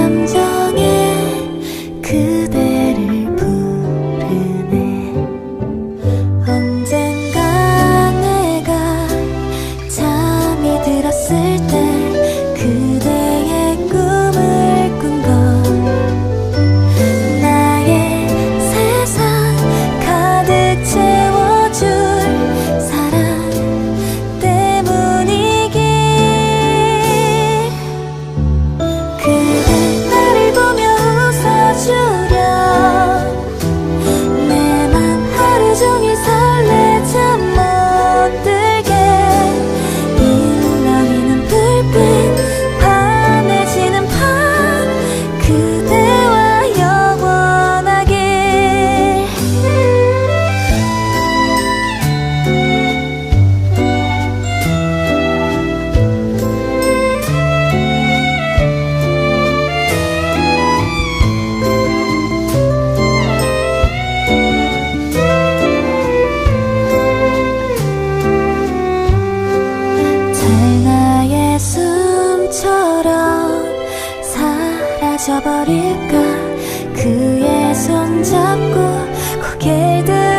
남자 잊어버릴까? 그의 손잡고 고개를